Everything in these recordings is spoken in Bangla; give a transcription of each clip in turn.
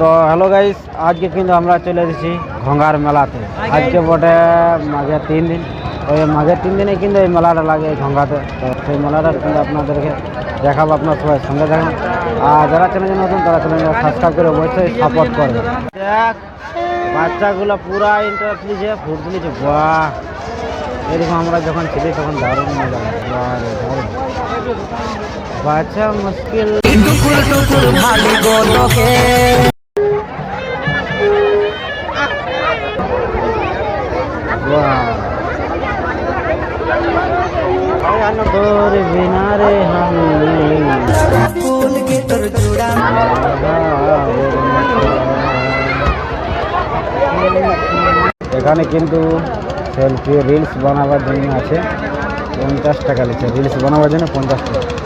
তো হ্যালো গাইস আজকে কিন্তু আমরা চলে এসেছি ঘঙ্গার মেলাতে। আজকে বটে মাঘের তিন দিন। ওই মাঘের তিন দিনে কিন্তু এই মেলাটা লাগে এই ঘঙ্গাতে। তো সেই মেলাটা কিন্তু আপনাদেরকে দেখাবো, আপনার সবাই সঙ্গে দেখেন আর যারা চ্যানেলে নতুন, তারা চ্যানেল সাবস্ক্রাইব করে অবশ্যই সাপোর্ট করবে। বাচ্চাগুলো পুরা ইন্টারেস্ট নিয়েছে ফুট নিয়েছে, বাহ। এরকম আমরা যখন ছিলি, তখন দারুণ মজা বাচ্চা মুশকিল। এখানে কিন্তু সেলফি রিলস বানাবার জন্য আছে। পঞ্চাশ টাকা লিখছে রিলস বানাবার জন্য পঞ্চাশ টাকা।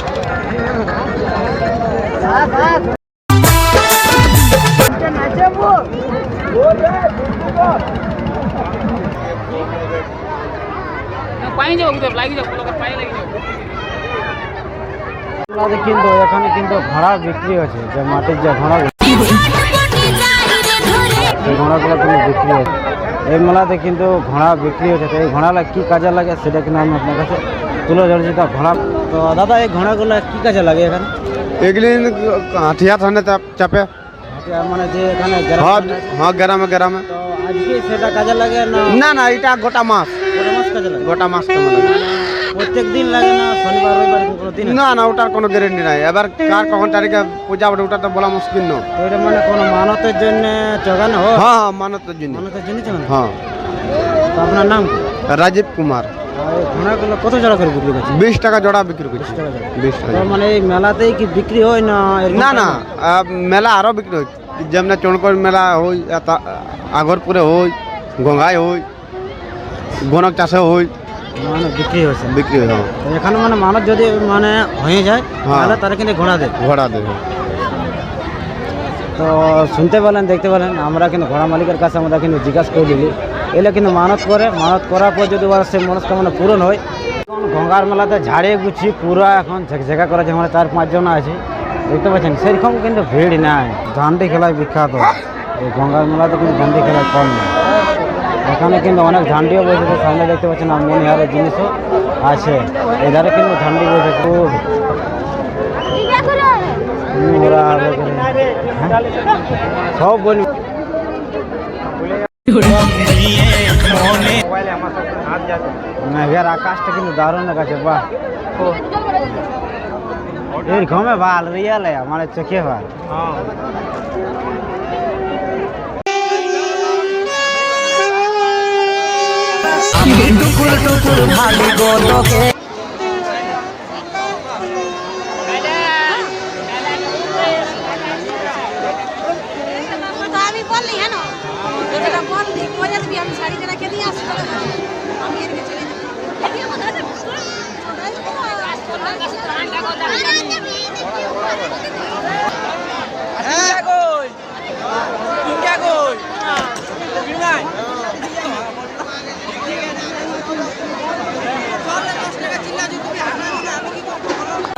কিন্তু এখানে কিন্তু ঘোড়া বিক্রি হচ্ছে যে মাটির যে ঘোড়া এই ঘোড়াগুলো কিন্তু বিক্রি হচ্ছে এই মেলাতে কিন্তু ঘোড়া বিক্রি হচ্ছে। এই ঘোড়াগুলো কী কাজে লাগে সেটা কিন্তু আমি আপনার কাছে তুলে ধরেছি। তা ঘোড়া তো দাদা এই ঘোড়াগুলো কী কাজে লাগে এখানে? এগুলি হাথিয়া থানে চাপে মানে যে এখানে হ্যাঁ গ্রামে- হ্যাঁ গ্রামে গ্রামে। তো আজকে সেটা কাজে লাগে না? না না এটা গোটা মাস। পুরো মাস কাজে লাগে? গোটা মাস কেমন লাগে। প্রত্যেক দিন লাগে না শনিবার রবিবার কোনো দিন? না না ওটার কোনো গ্যারেন্টি নাই। এবার কার কখন তারিখে পূজা হবে ওটা তো বলা মুশকিল তো এটা মানে কোনো মানতের জন্য চগানো হয়? হ্যাঁ মানতের জন্য। মানতের জন্য হ্যাঁ? আপনার নাম রাজীব কুমার। ঘোড়াগুলো কত জোড়া করে বিক্রি করছে বিশ টাকা জোড়া বিক্রি করছি। বিশ টাকা মানে মেলাতেই কি বিক্রি হয় না না না? মেলা আরও বিক্রি হয়। যেমন মেলা হই আগরপুরে হই গঙ্গায় হই গনক চাষে হই মানে বিক্রি হয়েছে। বিক্রি হয় হ্যাঁ। এখানে মানে মানুষ যদি মানে হয়ে যায় হ্যাঁ। তাহলে তারা কিন্তু ঘোড়া দেয়। ঘোড়া দেবে তো শুনতে পেলেন দেখতে পেলেন আমরা কিন্তু ঘোড়া মালিকের কাছে আমরা কিন্তু জিজ্ঞাসা করে দিলি এলে কিন্তু মানত করে মানত করার পর যদি ওরা সেই মনস্কামনা পূরণ হয় এখন গঙ্গার মেলাতে ঝাড়িয়ে গুছি পুরো এখন ঝেকঝেকা করেছে আমরা চার পাঁচজন আছে। দেখতে পাচ্ছেন সেরকম কিন্তু ভিড় নাই। ঝান্ডি খেলায় বিখ্যাত। এই গঙ্গার মেলাতে কিন্তু ঝান্ডি খেলায় কম নেই। এখানে কিন্তু অনেক ঝান্ডিও বসেছে সামনে দেখতে পাচ্ছেন আর মনিহারের জিনিসও আছে। এধারে কিন্তু ঝান্ডি বসেছে। খুব? সব বলি মেঘের আকাশটা কিন্তু দারুণ দেখাচ্ছে বাহ। এরকমে ভালো রিয়াল মানে চোখে ভালো। তো আমি বললি হ্যাঁ যেটা বললি করে দিবি আমি শাড়িটা রেখে দিয়ে আসি তোদের ঘরে। আমি এদিকে চলে যাব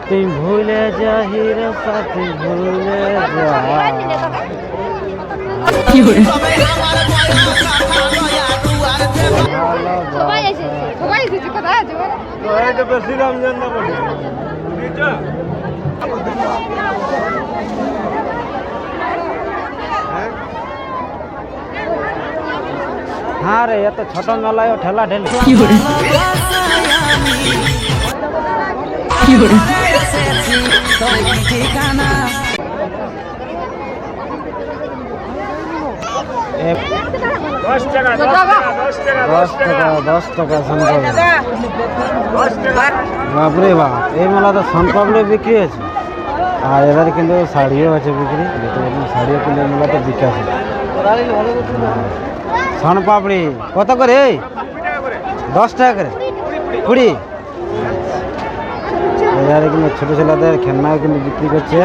তুই ভুলে যাহি রে সাথী ভুলে যা সবাই এসেছে সবাই এসেছে কোথায় আছে বলো? হ্যাঁ রে এত ছোট মেলায় ঠেলা ঠেলি এ দশ টাকা দশ টাকা বাপরে বাপ এই মেলাতে সোনপাপড়ি বিক্রি আছে আর এবারে কিন্তু শাড়িও আছে বিক্রি দেখতে শাড়িও কিন্তু মেলাতে বিক্রি আছে সন পাপড়ি। কত করে দশ টাকা করে। কুড়ি। বাজারে কিন্তু ছোটো ছেলেদের খেলনাও কিন্তু বিক্রি করছে।